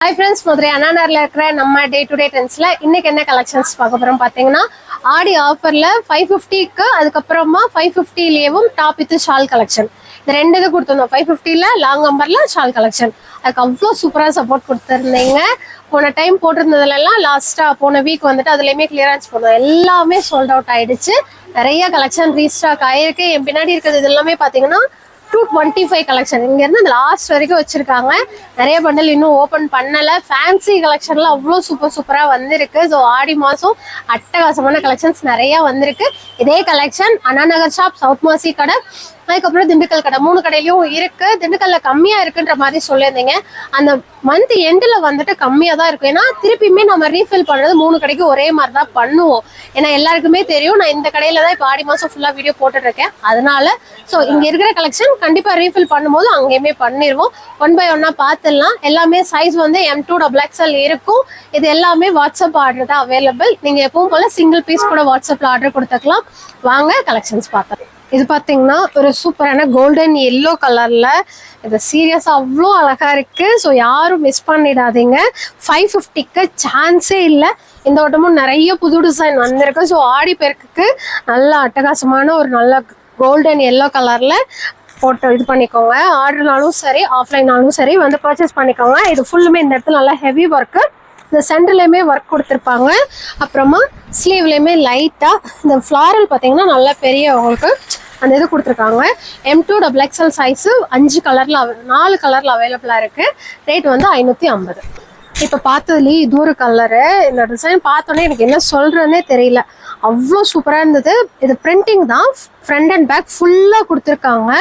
Hi friends Madurai அண்ணாநகர்ல இருக்கிற நம்ம day to day ட்ரெண்ட்ஸில் இன்னைக்கு என்ன கலெக்ஷன்ஸ் பார்க்க போகிறோம் பார்த்தீங்கன்னா ஆடி ஆஃபரில் ஃபைவ் ஃபிஃப்டிக்கு அதுக்கப்புறமா ஃபைவ் ஃபிஃப்டிலேயும் டாப் வித் ஷால் கலெக்ஷன் இந்த ரெண்டு இது கொடுத்துருந்தோம். ஃபைவ் ஃபிஃப்டியில் லாங் நம்பரில் ஷால் கலெக்ஷன் அதுக்கு அவ்வளோ சூப்பராக சப்போர்ட் கொடுத்துருந்தீங்க. போன டைம் போட்டிருந்ததுலலாம் லாஸ்ட்டாக போன வீக் வந்துட்டு அதுலேயுமே கிளியரன்ஸ் பண்ணோம் எல்லாமே சோல்ட் அவுட் ஆகிடுச்சு நிறைய கலெக்ஷன் ரீஸ்டாக் ஆயிருக்கு. என் பின்னாடி இருக்கிறது இது எல்லாமே பார்த்தீங்கன்னா டூ டுவெண்ட்டி ஃபைவ் கலெக்ஷன் இங்கேருந்து அந்த லாஸ்ட் வரைக்கும் வச்சுருக்காங்க. நிறைய பண்டல் இன்னும் ஓப்பன் பண்ணலை. ஃபேன்சி கலெக்ஷன்லாம் அவ்வளோ சூப்பர் சூப்பராக வந்திருக்கு. ஸோ ஆடி மாதம் அட்டகாசமான கலெக்ஷன்ஸ் நிறையா வந்திருக்கு. இதே collection Annanagar shop south Masi கடை. அதுக்கப்புறம் திண்டுக்கல் கடை. மூணு கடையிலயும் இருக்கு. திண்டுக்கல்ல கம்மியா இருக்குன்ற மாதிரி சொல்லியிருந்தீங்க. அந்த மந்த் எண்டில் வந்துட்டு கம்மியா தான் இருக்கும். ஏன்னா திருப்பியுமே நம்ம ரீஃபில் பண்றது மூணு கடைக்கு ஒரே மாதிரி தான் பண்ணுவோம். ஏன்னா எல்லாருக்குமே தெரியும். நான் இந்த கடையில தான் இப்போ ஆடி மாசம் ஃபுல்லா வீடியோ போட்டுட்டு இருக்கேன் அதனால ஸோ இங்க இருக்கிற கலெக்ஷன் கண்டிப்பா ரீஃபில் பண்ணும்போது அங்கேயுமே பண்ணிடுவோம் ஒன் பை ஒன்னா பார்த்துடலாம் எல்லாமே சைஸ் வந்து எம் டூ டபுள் எக்ஸ்எல் இருக்கும். இது எல்லாமே வாட்ஸ்அப் ஆர்டர் தான் அவைலபிள் நீங்க எப்பவும் போல சிங்கிள் பீஸ் கூட வாட்ஸ்அப்ல ஆர்டர் கொடுத்துக்கலாம். வாங்க கலெக்ஷன்ஸ் பார்க்கலாம். இது பார்த்தீங்கன்னா ஒரு சூப்பரான கோல்டன் எல்லோ கலரில் இது சீரியஸா அவ்வளோ அழகாக இருக்குது ஸோ யாரும் மிஸ் பண்ணிடாதீங்க. ஃபைவ் ஃபிஃப்டிக்கு சான்ஸே இல்லை. இந்த வட்டமும் நிறைய புது டிசைன் வந்திருக்கு. ஸோ ஆடி பெருக்குக்கு நல்ல அட்டகாசமான ஒரு நல்ல கோல்டன் எல்லோ கலரில் போட்டு இது பண்ணிக்கோங்க. ஆர்டர்னாலும் சரி ஆஃப்லைனாலும் சரி வந்து பர்ச்சேஸ் பண்ணிக்கோங்க. இது ஃபுல்லுமே இந்த இடத்துல நல்லா ஹெவி ஒர்க்கு இந்த சென்டர்லையுமே ஒர்க் கொடுத்துருப்பாங்க. அப்புறமா ஸ்லீவ்லையுமே லைட்டாக இந்த ஃப்ளாரல் பார்த்தீங்கன்னா நல்லா பெரிய உங்களுக்கு அந்த இது கொடுத்துருக்காங்க. M to double XL size அஞ்சு கலரில் நாலு கலரில் அவைலபிளாக இருக்குது ரேட் வந்து ஐநூற்றி ஐம்பது. இப்போ பார்த்ததுலேயே இது ஒரு கலரு இந்த டிசைன் பார்த்தோன்னே எனக்கு என்ன சொல்கிறேன்னே தெரியல. அவ்வளோ சூப்பராக இருந்தது. இது பிரிண்டிங் தான். ஃப்ரண்ட் அண்ட் பேக் ஃபுல்லாக கொடுத்துருக்காங்க.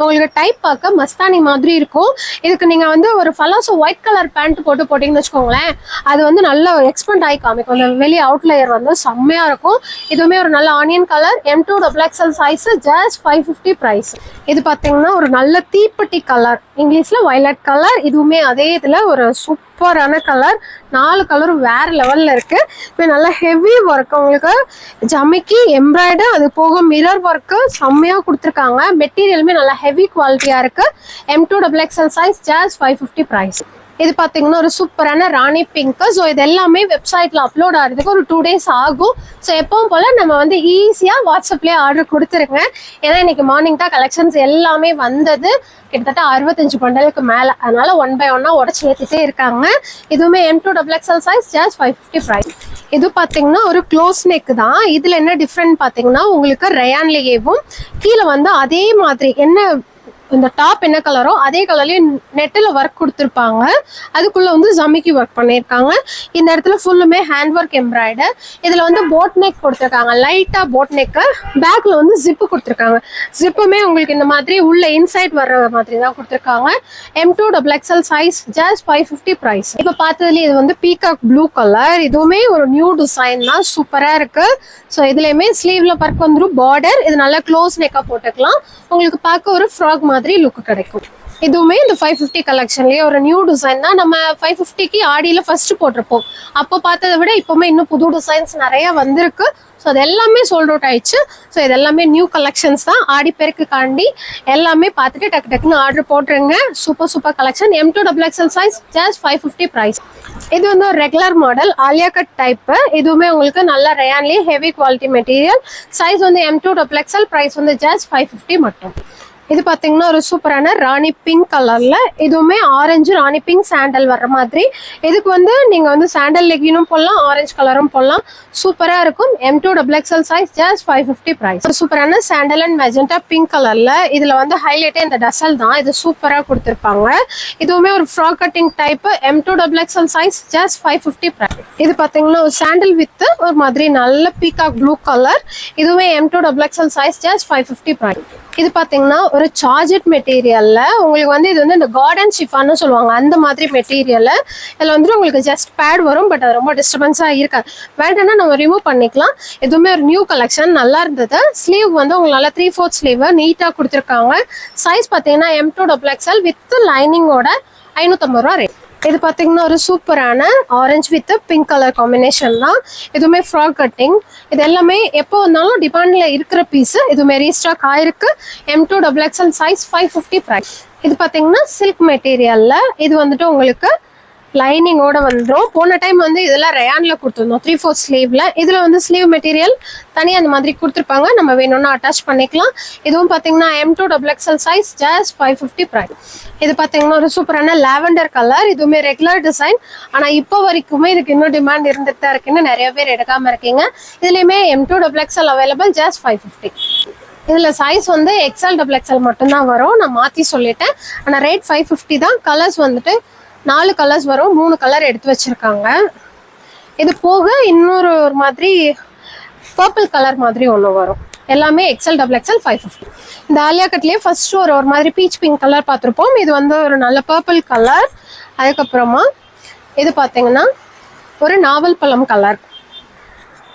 உங்களுக்கு டைப் பார்க்க மஸ்தானி மாதிரி இருக்கும். இதுக்கு நீங்கள் வந்து ஒரு ஃபலாசோ ஒயிட் கலர் பேண்ட் போட்டு போட்டிங்கன்னு வச்சுக்கோங்களேன். அது வந்து நல்ல எக்ஸ்பெண்ட் ஆகி காமிக்கும். அந்த வெளியே அவுட்லேயர் வந்து செம்மையாக இருக்கும். இதுவுமே ஒரு நல்ல onion colour M to double XL size just five fifty price இது பார்த்தீங்கன்னா ஒரு நல்ல தீப்பெட்டி கலர் இங்கிலீஷில் வயலட் கலர் இதுவுமே அதே இதில் ஒரு சூப்பரான கலர் நாலு கலரும் வேற லெவல்ல இருக்கு. இப்போ நல்லா ஹெவி ஒர்க் உங்களுக்கு ஜமிக்கி எம்ப்ராய்டு அது போக மிரர் ஒர்க்கு செம்மையா கொடுத்துருக்காங்க. மெட்டீரியலுமே நல்லா ஹெவி குவாலிட்டியா இருக்கு. M to double XL size just five fifty price இது பார்த்தீங்கன்னா ஒரு சூப்பரான ராணி பிங்க்கு ஸோ இது எல்லாமே வெப்சைட்ல அப்லோட் ஆகிறதுக்கு ஒரு டூ டேஸ் ஆகும். ஸோ எப்பவும் போல நம்ம வந்து ஈஸியாக வாட்ஸ்அப்லேயே ஆர்டர் கொடுத்துருங்க. ஏன்னா இன்னைக்கு மார்னிங் தான் கலெக்ஷன்ஸ் எல்லாமே வந்தது. கிட்டத்தட்ட அறுபத்தஞ்சு பண்டலுக்கு மேலே. அதனால ஒன் பை ஒன்னாக உடச்சி ஏற்றிட்டே இருக்காங்க. இதுவுமே M to double XL size just five fifty price இது பார்த்தீங்கன்னா ஒரு க்ளோஸ் நெக் தான். இதில் என்ன டிஃப்ரெண்ட் பார்த்தீங்கன்னா உங்களுக்கு ரயான்லேயேவும் கீழே வந்து அதே மாதிரி என்ன இந்த டாப் என்ன கலரோ அதே கலர்லயும் நெட்டில் ஒர்க் கொடுத்துருப்பாங்க. அதுக்குள்ள வந்து ஜமிக்கி ஒர்க் பண்ணியிருக்காங்க. இந்த இடத்துல ஃபுல்லுமே ஹேண்ட் ஒர்க் எம்ப்ராய்டர் இதுல வந்து போட் நெக் கொடுத்துருக்காங்க. லைட்டா போட் நெக்கு பேக்ல வந்து ஜிப்பு கொடுத்துருக்காங்க. ஜிப்புமே உங்களுக்கு இந்த மாதிரி உள்ள இன்சைட் வர்ற மாதிரி தான் கொடுத்துருக்காங்க. M to double XL size just five fifty price இப்போ பார்த்ததுலேயே இது வந்து பீகாக் ப்ளூ கலர் இதுவுமே ஒரு நியூ டிசைன் தான். சூப்பராக இருக்கு. ஸோ இதுலேயுமே ஸ்லீவ்ல பர்க் வந்துடும் பார்டர் இது நல்லா க்ளோஸ் நெக்காக போட்டுக்கலாம். உங்களுக்கு பார்க்க ஒரு ஃப்ராக் மாதிரி லுக் கிடைக்கும். இதுவுமே இந்த ஃபைவ் ஃபிஃப்டி கலெக்ஷன்லேயே ஒரு நியூ டிசைன் தான். நம்ம ஃபைவ் ஃபிஃப்டிக்கு ஆடியில் ஃபர்ஸ்ட் போட்டிருப்போம். அப்போ பார்த்ததை விட இப்போவுமே இன்னும் புது டிசைன்ஸ் நிறைய வந்திருக்கு. ஸோ அது எல்லாமே சோல்ட் அவுட் ஆயிடுச்சு. ஸோ இது எல்லாமே நியூ கலெக்ஷன்ஸ் தான். ஆடி பெருக்கு காண்டி எல்லாமே பார்த்துட்டு டக்கு டக்குன்னு ஆர்டர் போட்டுருங்க. Super super collection M to double XL size just five fifty price இது வந்து ஒரு regular model Alia cut type இதுவுமே உங்களுக்கு நல்ல ரயான்லேயே ஹெவி குவாலிட்டி மெட்டீரியல் சைஸ் வந்து M to double XL price வந்து ஜஸ்ட் ஃபைவ் ஃபிஃப்டி மட்டும். இது பார்த்தீங்கன்னா ஒரு சூப்பரான ராணி பிங்க் கலர்ல இதுவுமே ஆரஞ்சு ராணி பிங்க் சாண்டல் வர்ற மாதிரி. இதுக்கு வந்து நீங்க வந்து சாண்டல் லெகினும் போடலாம் ஆரஞ்சு கலரும் போடலாம். சூப்பராக இருக்கும். M to double XL size just five fifty price ஒரு சூப்பரான சாண்டல் அண்ட் மெஜெண்டா பிங்க் கலர்ல இதுல வந்து ஹைலைட்டே இந்த டசல் தான். இது சூப்பராக கொடுத்துருப்பாங்க. இதுவுமே ஒரு frock cutting type M to double XL size just five fifty price இது பார்த்தீங்கன்னா ஒரு சாண்டல் வித் ஒரு மாதிரி நல்ல பீகாக் ப்ளூ கலர் இதுவுமே M to double XL size just five fifty price இது பார்த்தீங்கன்னா ஒரு சார்ஜெட் மெட்டீரியல்ல உங்களுக்கு வந்து இது வந்து இந்த கார்டன் ஷிஃபான்னு சொல்லுவாங்க. அந்த மாதிரி மெட்டீரியலில் இதில் வந்துட்டு உங்களுக்கு ஜஸ்ட் பேட் வரும் பட் அது ரொம்ப டிஸ்டர்பன்ஸாக இருக்காது. வேண்டாம்னா நம்ம ரிமூவ் பண்ணிக்கலாம். எதுவுமே ஒரு நியூ கலெக்ஷன் நல்லா இருந்தது. ஸ்லீவ் வந்து உங்களால் த்ரீ ஃபோர்த் ஸ்லீவ் நீட்டாக கொடுத்துருக்காங்க. சைஸ் பார்த்தீங்கன்னா M to double XL with லைனிங்கோட ஐநூற்றம்பது ரூபா ரேட் இது பார்த்தீங்கன்னா ஒரு சூப்பரான orange with pink colour combination தான். இதுவுமே ஃப்ராக் கட்டிங் இது எல்லாமே எப்போ வந்தாலும் டிமாண்டில் இருக்கிற பீஸ் இதுவுமே ரீஸ்டாக் ஆயிருக்கு. M to double XL size five fifty price இது பார்த்தீங்கன்னா சில்க் மெட்டீரியலில் இது வந்துட்டு உங்களுக்கு லைனிங்கோட வந்துடும் போன டைம் வந்து இதெல்லாம் ரயான்ல கொடுத்துருந்தோம். த்ரீ ஃபோர் ஸ்லீவ்ல இதுல வந்து ஸ்லீவ் மெட்டீரியல் தனியாக அந்த மாதிரி கொடுத்துருப்பாங்க. நம்ம வேணும்னா அட்டாச் பண்ணிக்கலாம். இதுவும் பார்த்தீங்கன்னா M to double XL size just five fifty price இது பார்த்தீங்கன்னா ஒரு சூப்பரான லாவெண்டர் கலர் இதுவுமே ரெகுலர் டிசைன் ஆனால் இப்போ வரைக்குமே இதுக்கு இன்னும் டிமாண்ட் இருந்துட்டு தான் இருக்குன்னு நிறைய பேர் எடுக்காமல் இருக்கீங்க. இதுலேயுமே M to double XL available just five fifty இதில் சைஸ் வந்து எக்ஸ்எல் டபுள் எக்ஸ்எல் மட்டும்தான் வரும். நான் மாற்றி சொல்லிட்டேன். ஆனால் ரேட் ஃபைவ் ஃபிஃப்டி தான். கலர்ஸ் வந்துட்டு நாலு கலர்ஸ் வரும் மூணு கலர் எடுத்து வச்சிருக்காங்க. இது போக இன்னொரு ஒரு மாதிரி பர்பிள் கலர் மாதிரி ஒன்று வரும். எல்லாமே XL double XL five fifty இந்த ஆலியா கட்லேயே ஃபர்ஸ்ட் ஒரு ஒரு மாதிரி பீச் பிங்க் கலர் பார்த்துருப்போம். இது வந்து ஒரு நல்ல பர்பிள் கலர் அதுக்கப்புறமா இது பார்த்தீங்கன்னா ஒரு நாவல் பழம் கலர்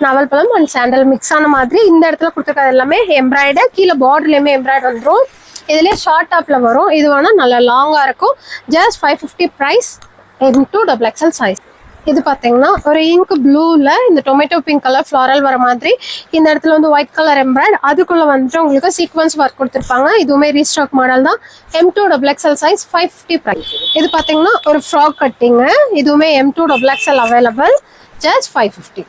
நாவல் பழம் அண்ட் சாண்டல் மிக்ஸ் ஆன மாதிரி இந்த இடத்துல கொடுத்துருக்கிறது எல்லாமே எம்ப்ராய்டர் கீழே பார்டர்லேயுமே எம்ப்ராய்டர் வந்துடும் இதுலேயே ஷார்ட் டாப்பில் வரும். இது வேணால் நல்லா லாங்காக இருக்கும். Just five fifty price M to double XL size இது பார்த்தீங்கன்னா ஒரு இங்க் ப்ளூவில் இந்த டொமேட்டோ பிங்க் கலர் ஃப்ளாரல் வர மாதிரி இந்த இடத்துல வந்து ஒயிட் கலர் எம்ப்ராய்ட் அதுக்குள்ளே வந்துட்டு உங்களுக்கு சீக்வன்ஸ் ஒர்க் கொடுத்துருப்பாங்க. இதுவுமே ரீஸ்டாக் மாடல் தான். M to double XL size five fifty price இது பார்த்தீங்கன்னா ஒரு ஃப்ராக் கட்டிங்கு இதுவுமே M to double XL available just five fifty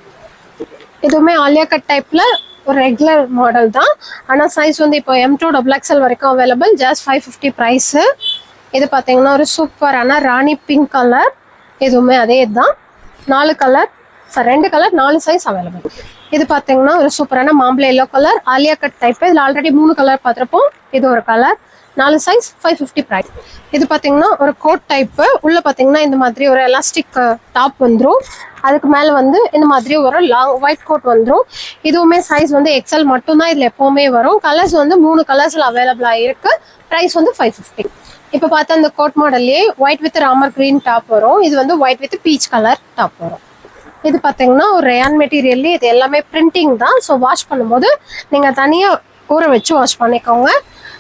இதுவுமே ஆலியா கட் டைப்ல ஒரு ரெகுலர் மாடல் தான். ஆனால் சைஸ் வந்து இப்போ எம் டூ டபுள் எக்ஸ்எல் வரைக்கும் available just five fifty price இது பார்த்தீங்கன்னா ஒரு சூப்பரான ராணி பிங்க் கலர் எதுவுமே அதே தான் நாலு கலர் சார் ரெண்டு கலர் நாலு சைஸ் அவைலபிள் இது பார்த்தீங்கன்னா ஒரு சூப்பரான மாம்பழ yellow colour Alia cut type இதில் ஆல்ரெடி மூணு கலர் பார்த்துருப்போம். இது ஒரு கலர் நாலு சைஸ் ஃபைவ் ஃபிஃப்டி ப்ரைஸ் இது பார்த்தீங்கன்னா ஒரு கோட் டைப்பு உள்ளே பார்த்தீங்கன்னா இந்த மாதிரி ஒரு எலாஸ்டிக் டாப் வந்துடும் அதுக்கு மேலே வந்து இந்த மாதிரி ஒரு லாங் ஒயிட் கோட் வந்துடும் இதுவுமே சைஸ் வந்து எக்ஸல் மட்டும்தான் இதில் எப்போவுமே வரும். கலர்ஸ் வந்து மூணு கலர்ஸில் அவைலபிளாக இருக்குது ப்ரைஸ் வந்து ஃபைவ் ஃபிஃப்டி இப்போ பார்த்தா அந்த coat மாடல்லே white with Ramar green top வரும். இது வந்து white with peach colour top வரும். இது பார்த்தீங்கன்னா ஒரு ரேயான் மெட்டீரியல்லே இது எல்லாமே பிரிண்டிங் தான். ஸோ வாஷ் பண்ணும்போது நீங்கள் தனியாக ஊற வச்சு வாஷ் பண்ணிக்கோங்க.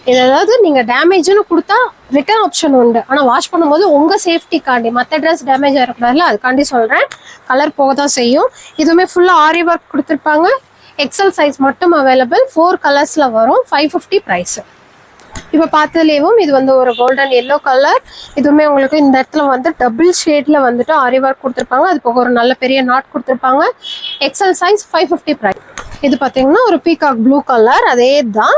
இது ஏதாவது நீங்கள் டேமேஜ்னு கொடுத்தா ரிட்டர்ன் ஆப்ஷன் உண்டு. ஆனால் வாஷ் பண்ணும்போது உங்கள் சேஃப்டிக்காண்டி மற்ற ட்ரெஸ் டேமேஜ் ஆகிடக்கூடாதுல அதுக்காண்டி சொல்கிறேன் கலர் போக தான் செய்யும். இதுவுமே ஃபுல்லாக ஆரி ஒர்க் கொடுத்துருப்பாங்க. எக்ஸல் சைஸ் மட்டும் அவைலபிள் ஃபோர் கலர்ஸில் வரும். ஃபைவ் ஃபிஃப்டி ப்ரைஸு இப்போ பார்த்ததுலேயும் இது வந்து ஒரு கோல்டன் எல்லோ கலர் இதுவுமே உங்களுக்கு இந்த இடத்துல வந்து டபுள் ஷேட்ல வந்துட்டு ஆரி ஒர்க் கொடுத்துருப்பாங்க. அது போக ஒரு நல்ல பெரிய நாட் கொடுத்துருப்பாங்க. XL size five fifty price இது பார்த்தீங்கன்னா ஒரு பீகாக் ப்ளூ கலர் அதே தான்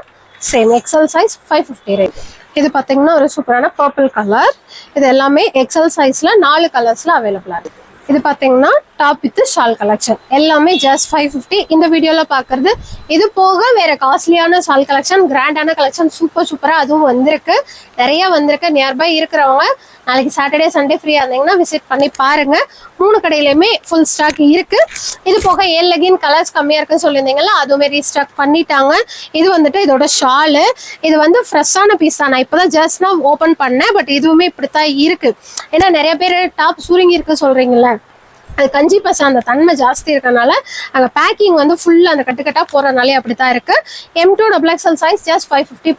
same XL size five fifty rate இது பார்த்தீங்கன்னா ஒரு சூப்பரான பர்பிள் கலர் இது எல்லாமே எக்ஸல் சைஸ்ல நாலு கலர்ஸ்ல அவைலபிளா இருக்கு. இது பார்த்தீங்கன்னா டாப் வித் ஷால் கலெக்ஷன் எல்லாமே ஜஸ்ட் ஃபைவ் ஃபிஃப்டி இந்த வீடியோவில் பார்க்குறது இது போக வேற காஸ்ட்லியான ஷால் கலெக்ஷன் கிராண்டான கலெக்ஷன் சூப்பர் சூப்பராக அதுவும் வந்திருக்கு. நிறைய வந்திருக்கு. நியர்பை இருக்கிறவங்க நாளைக்கு சாட்டர்டே சண்டே ஃப்ரீயாக இருந்தீங்கன்னா விசிட் பண்ணி பாருங்க. மூணு கடையிலுமே ஃபுல் ஸ்டாக் இருக்கு. இது போக ஏழு லெகின் கலர்ஸ் கம்மியாக இருக்குன்னு சொல்லியிருந்தீங்கல்ல அதுவுமே ரீஸ்டாக் பண்ணிட்டாங்க. இது வந்துட்டு இதோட ஷாலு இது வந்து ஃப்ரெஷ்ஷான பீஸ் தான். நான் இப்போதான் ஜஸ்ட் நான் ஓப்பன் பண்ணேன் பட் இதுவுமே இப்படித்தான் இருக்கு. ஏன்னா நிறைய பேர் டாப் சுருங்கி இருக்கு சொல்றீங்கல்ல அது கஞ்சி பசை அந்த தன்மை ஜாஸ்தி இருக்கனால அங்கே பேக்கிங் வந்து ஃபுல்லாக அந்த கட்டுக்கட்டாக போகிறனாலே அப்படி தான் இருக்குது M to double XL size just five fifty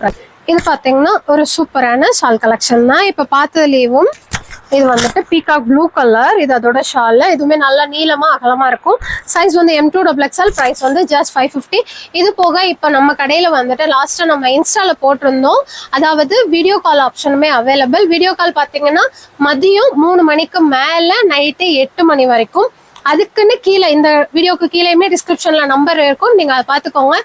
இது பார்த்தீங்கன்னா ஒரு சூப்பரான ஷால் கலெக்ஷன் தான். இப்போ பார்த்ததுலேயும் இது வந்துட்டு பீகாக் ப்ளூ கலர் இது அதோட ஷால் இதுவுமே நல்லா நீளமாக அகலமாக இருக்கும். சைஸ் வந்து M to double XL price வந்து ஜஸ்ட் ஃபைவ் ஃபிஃப்டி இது போக இப்போ நம்ம கடையில் வந்துட்டு லாஸ்ட்டாக நம்ம இன்ஸ்டாவில் போட்டிருந்தோம். அதாவது வீடியோ கால் ஆப்ஷனுமே அவைலபிள் வீடியோ கால் பார்த்தீங்கன்னா மதியம் மூணு மணிக்கு மேலே நைட்டு எட்டு மணி வரைக்கும் அதுக்குன்னு கீழே இந்த வீடியோக்கு கீழேயுமே டிஸ்கிரிப்ஷன்ல நம்பர் இருக்கும். நீங்க அதை பார்த்துக்கோங்க.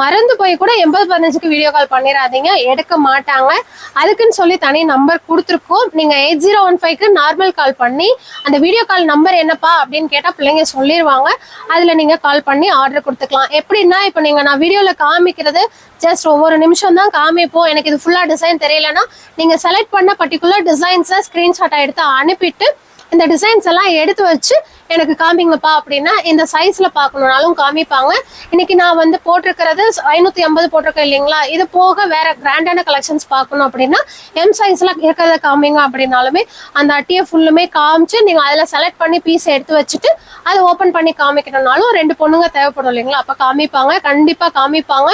மறந்து போய் கூட எண்பது பதினஞ்சுக்கு வீடியோ கால் பண்ணிடாதீங்க. எடுக்க மாட்டாங்க. அதுக்குன்னு சொல்லி தனி நம்பர் கொடுத்துருக்கோம். நீங்க எயிட் ஜீரோ ஒன் ஃபைவ்க்கு நார்மல் கால் பண்ணி அந்த வீடியோ கால் நம்பர் என்னப்பா அப்படின்னு கேட்டா பிள்ளைங்க சொல்லிடுவாங்க அதுல நீங்க கால் பண்ணி ஆர்டர் கொடுத்துக்கலாம். எப்படின்னா இப்போ நீங்க நான் வீடியோல காமிக்கிறது ஜஸ்ட் ஒவ்வொரு நிமிஷம் தான் காமிப்போம். எனக்கு இது ஃபுல்லா டிசைன் தெரியலன்னா நீங்க செலக்ட் பண்ண பர்டிகுலர் டிசைன்ஸை ஸ்கிரீன்ஷாட்டை எடுத்து அனுப்பிட்டு இந்த டிசைன்ஸ் எல்லாம் எடுத்து வச்சு எனக்கு காமிங்கப்பா அப்படின்னா இந்த சைஸ்ல பார்க்கணுன்னாலும் காமிப்பாங்க. இன்னைக்கு நான் வந்து போட்டிருக்கிறது ஐநூத்தி ஐம்பது போட்டிருக்கேன் இல்லைங்களா? இது போக வேற கிராண்டான கலெக்ஷன்ஸ் பார்க்கணும் அப்படின்னா எம் சைஸ்ல இருக்கிறத காமிங்க அப்படின்னாலுமே அந்த அட்டியை ஃபுல்லுமே காமிச்சு நீங்க அதுல செலக்ட் பண்ணி பீஸ் எடுத்து வச்சுட்டு அதை ஓபன் பண்ணி காமிக்கணும்னாலும் ரெண்டு பொண்ணுங்க தேவைப்படும் இல்லைங்களா? அப்ப காமிப்பாங்க. கண்டிப்பா காமிப்பாங்க.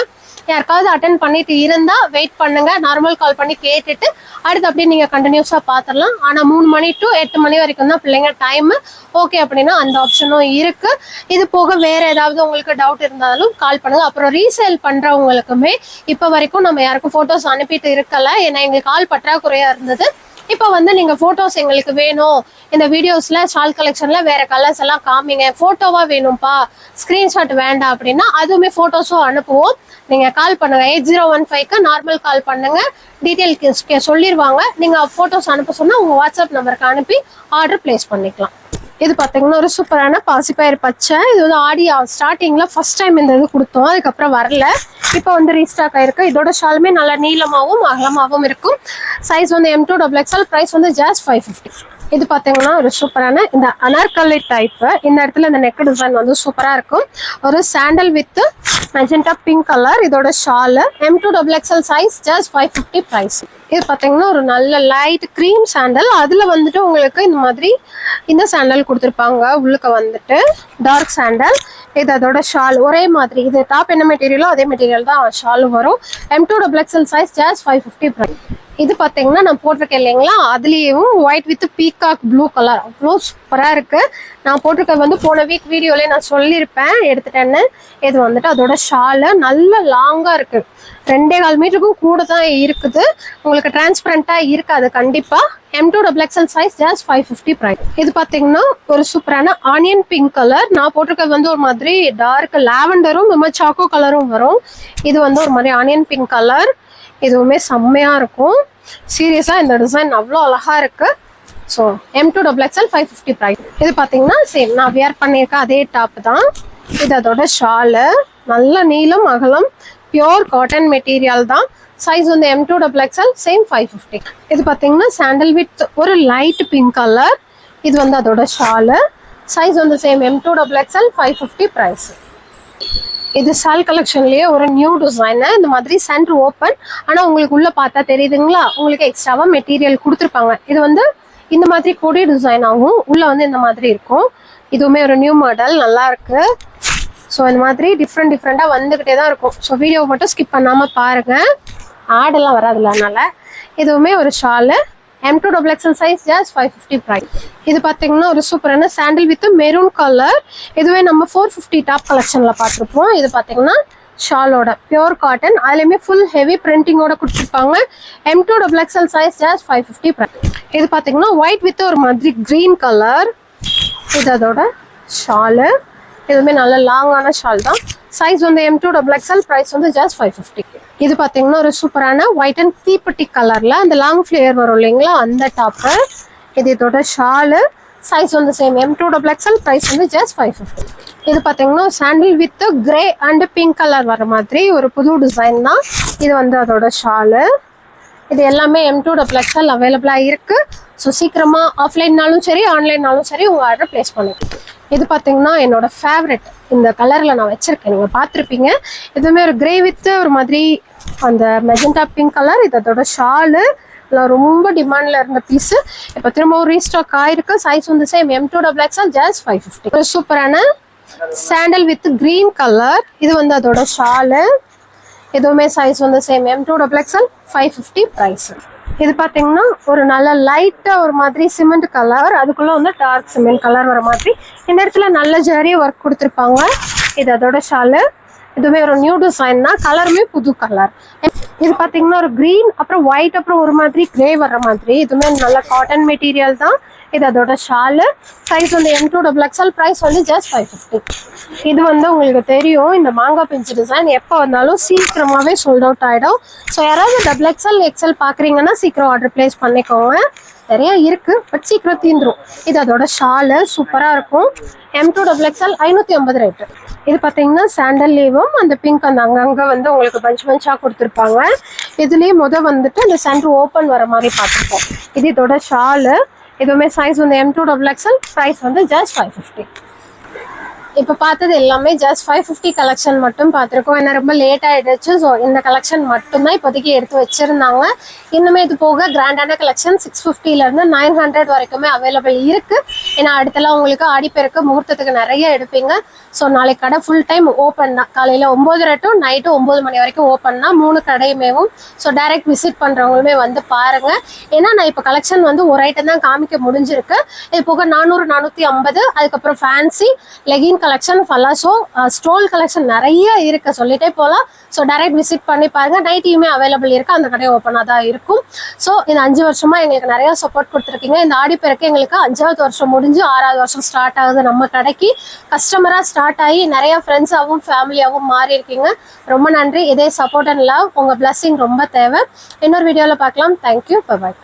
யாருக்காவது அட்டன் பண்ணிட்டு இருந்தா வெயிட் பண்ணுங்க. நார்மல் கால் பண்ணி கேட்டுட்டு அடுத்து அப்படியே நீங்க கண்டினியூஸா பாத்திரலாம் ஆனா மூணு மணி டு எட்டு மணி வரைக்கும் தான் பிள்ளைங்க டைம் ஓகே அப்படின்னு அந்த ஆப்ஷனும் இருக்கு. இது போக வேற ஏதாவது உங்களுக்கு டவுட் இருந்தாலும் கால் பண்ணுங்க. அப்புறம் ரீசேல் பண்றவங்களுக்குமே இப்ப வரைக்கும் நம்ம யாருக்கும் போட்டோஸ் அனுப்பிட்டு இருக்கல. ஏன்னா எங்களுக்கு கால் பற்றாக்குறையா இருந்தது. இப்போ வந்து நீங்க போட்டோஸ் எங்களுக்கு வேணும். இந்த வீடியோஸ்ல ஷால் கலெக்ஷன்ல வேற கலர்ஸ் எல்லாம் காமிங்க. போட்டோவா வேணும்ப்பா ஸ்கிரீன்ஷாட் வேண்டாம் அப்படின்னா அதுவுமே போட்டோஸும் அனுப்புவோம். நீங்க கால் பண்ணுங்க. எயிட் ஜீரோ ஒன் ஃபைவ்க்கு நார்மல் கால் பண்ணுங்க. டீட்டெயில் சொல்லிடுவாங்க நீங்க போட்டோஸ் அனுப்ப சொன்னா உங்க வாட்ஸ்அப் நம்பருக்கு அனுப்பி ஆர்டர் பிளேஸ் பண்ணிக்கலாம். இது பார்த்தீங்கன்னா ஒரு சூப்பரான பாசிப்பயிர் பச்சை. இது வந்து ஆடி ஸ்டார்டிங்கில் ஃபஸ்ட் டைம் இந்த இது கொடுத்தோம். அதுக்கப்புறம் வரல. இப்போ வந்து ரீஸ்டாக் ஆயிருக்கு. இதோட ஷாலுமே நல்லா நீளமாகவும் அகலமாகவும் இருக்கும். சைஸ் வந்து M two double XL price வந்து ஜாஸ்ட் ஃபைவ் ஃபிஃப்டி இது பார்த்தீங்கன்னா ஒரு சூப்பரான இந்த அனார்கல்லி டைப்பு இந்த இடத்துல இந்த நெக் டிசைன் வந்து சூப்பராக இருக்கும். ஒரு sandal with magenta pink colour இதோட shawl M to double XL size just five fifty price இது பார்த்தீங்கன்னா ஒரு நல்ல லைட் க்ரீம் சாண்டல் அதில் வந்துட்டு உங்களுக்கு இந்த மாதிரி இந்த சாண்டல் கொடுத்துருப்பாங்க. உள்ளுக்க வந்துட்டு டார்க் சாண்டல் இது அதோட ஷால் ஒரே மாதிரி. இது டாப் என்ன மெட்டீரியலோ அதே மெட்டீரியல் தான் ஷாலும் வரும். M to double XL size just five fifty price இது பார்த்தீங்கன்னா நான் போட்டிருக்கேன் இல்லைங்களா? அதுலேயும் white with peacock blue colour அவ்வளோ சூப்பராக இருக்குது நான் போட்டிருக்க வந்து போன வீக் வீடியோலேயே நான் சொல்லியிருப்பேன். எடுத்துட்டேன்னு. இது வந்துட்டு அதோட ஷாலு நல்ல லாங்காக இருக்குது ரெண்டே கால் மீட்டருக்கும் கூட தான் இருக்குது. உங்களுக்கு டிரான்ஸ்பரண்ட்டாக இருக்காது கண்டிப்பாக M to double XL size just five fifty price இது பார்த்தீங்கன்னா ஒரு சூப்பரான ஆனியன் பிங்க் கலர் நான் போட்டிருக்கிறது வந்து ஒரு மாதிரி டார்க் லாவெண்டரும் இந்த மாதிரி சாக்கோ கலரும் வரும். இது வந்து ஒரு மாதிரி ஆனியன் பிங்க் கலர் இதுவுமே செம்மையாக இருக்கும். சீரியஸாக இந்த டிசைன் அவ்வளோ அழகாக இருக்குது so M to double XL five fifty price இது பார்த்தீங்கன்னா சேம் நான் வியர் பண்ணியிருக்கேன் அதே டாப் தான். இது அதோட ஷாலு நல்ல நீளம் அகலம். பியோர் காட்டன் மெட்டீரியல் தான். சைஸ் வந்து M to double XL same five fifty இது பார்த்தீங்கன்னா சாண்டல் வித் ஒரு லைட் பிங்க் கலர் இது வந்து அதோட ஷாலு சைஸ் வந்து same M to double XL five fifty price இது சால் கலெக்ஷன்லேயே ஒரு நியூ டிசைனு இந்த மாதிரி சென்டர் ஓப்பன் ஆனால் உங்களுக்கு உள்ளே பார்த்தா தெரியுதுங்களா? உங்களுக்கு எக்ஸ்ட்ராவாக மெட்டீரியல் கொடுத்துருப்பாங்க. இது வந்து இந்த மாதிரி கொடி டிசைன் ஆகும். உள்ளே வந்து இந்த மாதிரி இருக்கும். இதுவுமே ஒரு நியூ மாடல் நல்லா இருக்குது ஸோ இந்த மாதிரி டிஃப்ரெண்ட் டிஃப்ரெண்ட்டாக வந்துக்கிட்டே தான் இருக்கும். ஸோ வீடியோ மட்டும் ஸ்கிப் பண்ணாமல் பாருங்கள் ஆடெல்லாம் வராதுல்ல அதனால். இதுவுமே ஒரு shawl M to double XL size just five fifty price இது பார்த்தீங்கன்னா ஒரு சூப்பரான சாண்டில் வித் மெரூன் கலர் இதுவே நம்ம ஃபோர் ஃபிஃப்டி டாப் கலெக்ஷனில் பார்த்துருப்போம் இது பார்த்தீங்கன்னா ஷாலோட பியோர் காட்டன் அதுலேயுமே ஃபுல் ஹெவி பிரிண்டிங்கோட கொடுத்துருப்பாங்க. M to double XL size just five fifty price இது பார்த்தீங்கன்னா ஒயிட் வித் ஒரு மாதிரி க்ரீன் கலர் இது அதோட ஷாலு இதுவுமே நல்ல லாங்கான ஷால் தான். சைஸ் வந்து M to double XL price வந்து ஜஸ்ட் ஃபைவ் ஃபிஃப்டி இது பார்த்தீங்கன்னா ஒரு சூப்பரான ஒயிட் அண்ட் தீப்பெட்டி கலரில் அந்த லாங் ஃப்ளேயர் வரும் இல்லைங்களா? அந்த டாப்பு இது இதோட ஷாலு சைஸ் வந்து same M to double XL price வந்து ஜஸ்ட் ஃபைவ் ஃபிஃப்டி இது பார்த்தீங்கன்னா sandal with grey and pink colour வர மாதிரி ஒரு புது டிசைன் தான். இது வந்து அதோட ஷாலு இது எல்லாமே எம் டூ டபுள் எக்ஸ்எல் அவைலபிளாக இருக்குது ஸோ சீக்கிரமாக ஆஃப்லைன்னாலும் சரி ஆன்லைன்னாலும் சரி உங்கள் ஆர்டர் ப்ளேஸ் பண்ணுங்க இது பார்த்தீங்கன்னா என்னோட ஃபேவரட் இந்த கலரில் நான் வச்சுருக்கேன். நீங்கள் பார்த்துருப்பீங்க. இதுவுமே ஒரு கிரே வித் ஒரு மாதிரி அந்த மெஜெண்டா பிங்க் கலர் இது ஷாலு இதெல்லாம் ரொம்ப டிமாண்டில் இருந்த பீஸு இப்போ திரும்பவும் ரீஸ்டாக் ஆயிருக்கு. சைஸ் வந்து same M to double XL just five fifty சூப்பரான சாண்டல் வித் கிரீன் கலர் இது வந்து அதோட ஷாலு எதுவுமே சைஸ் வந்து same M to double XL five fifty price இது பார்த்தீங்கன்னா ஒரு நல்ல லைட்டாக ஒரு மாதிரி சிமெண்ட் கலர் அதுக்குள்ளே வந்து டார்க் சிமெண்ட் கலர் வர மாதிரி. இந்த இடத்துல நல்ல ஜரி ஒர்க் கொடுத்துருப்பாங்க. இது அதோட ஷாலு இதுவுமே ஒரு நியூ டிசைன் தான் கலருமே புது கலர் இது பார்த்தீங்கன்னா ஒரு க்ரீன் அப்புறம் ஒயிட் அப்புறம் ஒரு மாதிரி கிரே வர்ற மாதிரி. இதுவுமே நல்ல காட்டன் மெட்டீரியல் தான். இது அதோட ஷாலு சைஸ் வந்து M to double XL price வந்து ஜஸ்ட் ஃபைவ் ஃபிஃப்டி இது வந்து உங்களுக்கு தெரியும் இந்த மாங்காய் பிஞ்சு டிசைன் எப்போ வந்தாலும் சீக்கிரமாகவே சோல்ட் அவுட் ஆகிடும் ஸோ யாராவது டபுள் எக்ஸ்எல் எக்ஸ்எல் பார்க்குறீங்கன்னா சீக்கிரம் ஆர்டர் ப்ளேஸ் பண்ணிக்கோங்க. நிறையா இருக்குது பட் சீக்கிரம் தீந்துடும் இது அதோட ஷாலு சூப்பராக இருக்கும். எம் டூ டபுள் எக்ஸ்எல் ஐநூற்றி ஐம்பது ரேட்டு இது பார்த்தீங்கன்னா சாண்டல் லீவும் அந்த பிங்க் அந்த அங்கங்கே வந்து உங்களுக்கு பஞ்ச் பஞ்சாக கொடுத்துருப்பாங்க. இதுலேயே முத வந்துட்டு அந்த சென்டர் ஓப்பன் வர மாதிரி பார்த்துருப்போம். இது இதோட ஷாலு இதுவுமே சைஸ் வந்து M to double XL price வந்து ஜஸ்ட் ஃபைவ் ஃபிஃப்டி இப்போ பார்த்தது எல்லாமே ஜஸ்ட் ஃபைவ் ஃபிஃப்டி கலெக்ஷன் மட்டும் பார்த்துருக்கோம். ஏன்னா ரொம்ப லேட் ஆகிடுச்சு ஸோ இந்த கலெக்ஷன் மட்டும்தான் இப்போதைக்கு எடுத்து வச்சுருந்தாங்க. இன்னுமே இது போக கிராண்டான கலெக்ஷன் சிக்ஸ் ஃபிஃப்டிலேருந்து நைன் ஹண்ட்ரட் வரைக்குமே அவைலபிள் இருக்குது ஏன்னா அடுத்தலாம் உங்களுக்கு ஆடிப்பெருக்கு முகூர்த்தத்துக்கு நிறைய எடுப்பீங்க. ஸோ நாளைக்கு கடை ஃபுல் டைம் ஓப்பன் தான். காலையில் ஒம்பது டு நைட்டு ஒம்பது மணி வரைக்கும் ஓப்பன் தான். மூணு கடையுமேவும். ஸோ டைரக்ட் விசிட் பண்ணுறவங்களுமே வந்து பாருங்கள் ஏன்னா நான் இப்போ கலெக்ஷன் வந்து ஒரு ஐட்டம் தான் காமிக்க முடிஞ்சிருக்கு. இது போக நானூறு நானூற்றி ஐம்பது அதுக்கப்புறம் fancy legging collection palazzo stole collection நிறைய இருக்கு. சொல்லிட்டே போகலாம் ஸோ டைரக்ட் விசிட் பண்ணி பாருங்க. நைட்டியுமே அவைலபிள் இருக்கு. அந்த கடை ஓப்பனாக தான் இருக்கும். ஸோ இந்த அஞ்சு வருஷமா எங்களுக்கு நிறைய சப்போர்ட் கொடுத்துருக்கீங்க. இந்த ஆடி பிறகு எங்களுக்கு அஞ்சாவது வருஷம் முடிஞ்சு ஆறாவது வருஷம் ஸ்டார்ட் ஆகுது நம்ம கடைக்கு. கஸ்டமராக ஸ்டார்ட் ஆகி நிறைய ஃப்ரெண்ட்ஸாகவும் ஃபேமிலியாகவும் மாறி இருக்கீங்க. ரொம்ப நன்றி. இதே சப்போர்ட் அண்ட் லவ் உங்கள் பிளஸ்ஸிங் ரொம்ப தேவை. இன்னொரு வீடியோவில் பார்க்கலாம். Thank you bye